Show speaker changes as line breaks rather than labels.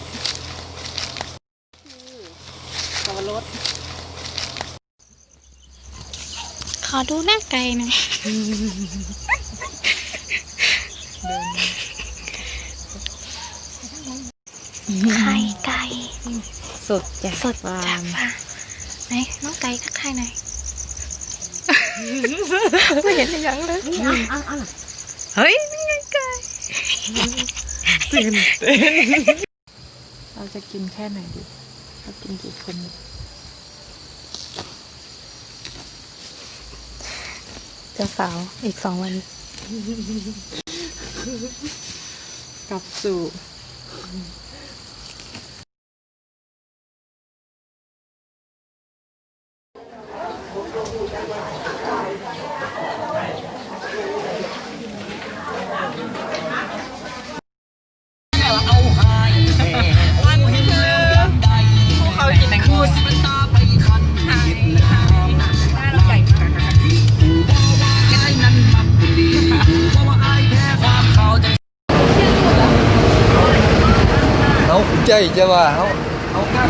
ดสับปรดขอดูหน้าไก่หน่อยไข่ไก่
สดจาก
สดจากฟาร์ไหนน้องไก่ทักทายหน่อยไม่เห็นอย่างเลยเฮ้ยนี่ไงไก่
ตื่นเต้น เราจะกินแค่ไหนดีเรากินกี่คนดี
เจ้าสาวอีกสองวัน
กลับสู่
เขา ใจ
จะว่าเขาเขาข้าม